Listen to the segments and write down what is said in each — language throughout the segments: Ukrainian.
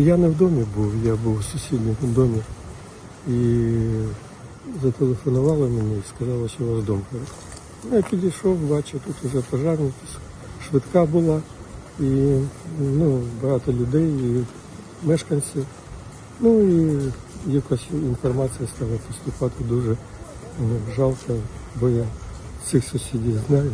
Я не в домі був, я був у сусідньому домі. І зателефонували мені і сказали, що у вас дом горить. Ну, Я підійшов, бачу, тут вже пожежники, швидка була, і ну, багато людей, і мешканців. Ну і якась інформація стала поступати дуже ну, жалко, бо я цих сусідів знаю.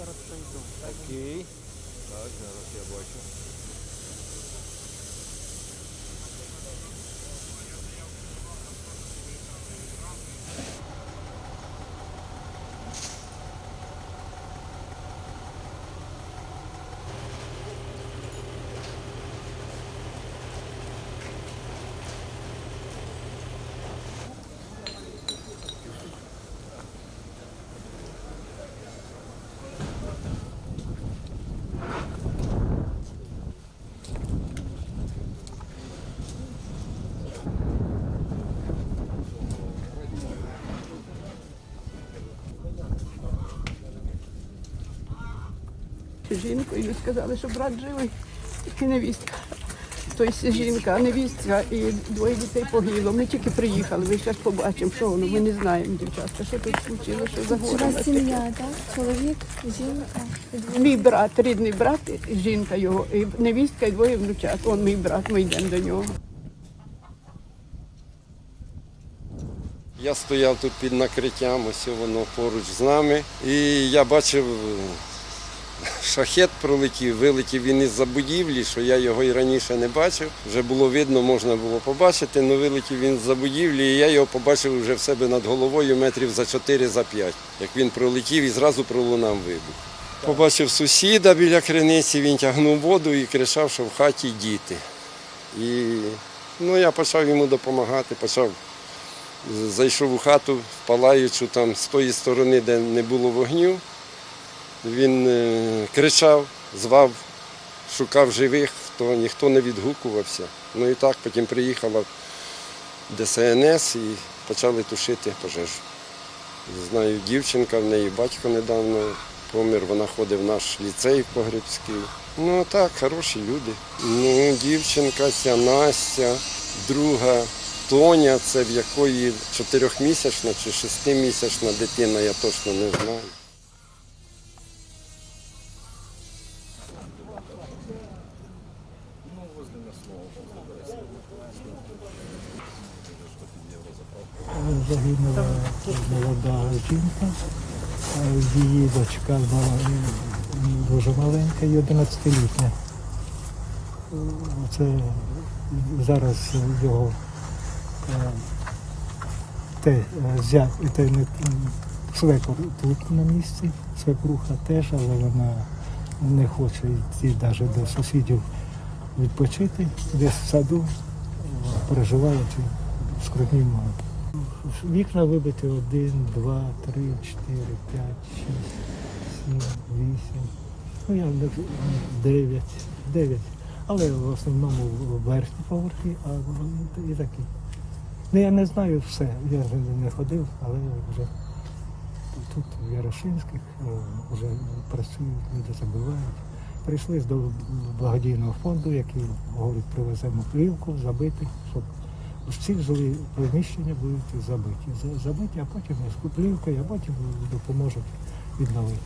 Окей. Так, зараз я бачу. жінку, і сказали, що брат живий, і невістка. Тобто жінка, невістка і двоє дітей погибло. Ми тільки приїхали, ми зараз побачимо, що воно. Ми не знаємо, дівчатка, що тут случилося, що за У горе. вас сім'я, так? Чоловік, жінка. Мій брат, рідний брат, жінка його, і невістка, і двоє внучат. Он мій брат, ми йдемо до нього. Я стояв тут під накриттям, ось воно поруч з нами. І я бачив, шахет пролетів, вилетів він із-за будівлі, що я його і раніше не бачив. Вже було видно, можна було побачити, але вилетів він з-за будівлі, і я його побачив вже в себе над головою метрів за 4 за 5. Як він пролетів і зразу пролунав вибух. Побачив сусіда біля криниці, він тягнув воду і кричав, що в хаті діти. І ну, я почав йому допомагати, почав зайшов у хату, палаючу там з тої сторони, де не було вогню. Він е, кричав, звав, шукав живих, то ніхто не відгукувався. Ну і так потім приїхала ДСНС і почали тушити пожежу. Знаю, дівчинка, в неї батько недавно помер, вона ходить в наш ліцей Погребський. Ну так, хороші люди. Ну, дівчинка ця Настя, друга Тоня, це в якої чотирьохмісячна чи шестимісячна дитина, я точно не знаю. Загинула молода жінка, її дочка була дуже маленька і 11-літня. Це зараз його е, те, е, зять, те, не, свекор тут на місці, свекруха теж, але вона не хоче йти навіть до сусідів відпочити, десь в саду, е, переживаючи скрутні моменти. Вікна вибиті один, два, три, чотири, п'ять, шість, сім, вісім. Ну я не- дев'ять, дев'ять. Але в основному верхні поверхи, а і такі. Ну я не знаю все. Я вже не ходив, але вже тут в Ярошинських вже працюють, люди забивають. Прийшли до благодійного фонду, який говорить, привеземо плівку, забити, щоб всі злі приміщення будуть забиті. Забиті, а потім з а потім допоможуть відновити.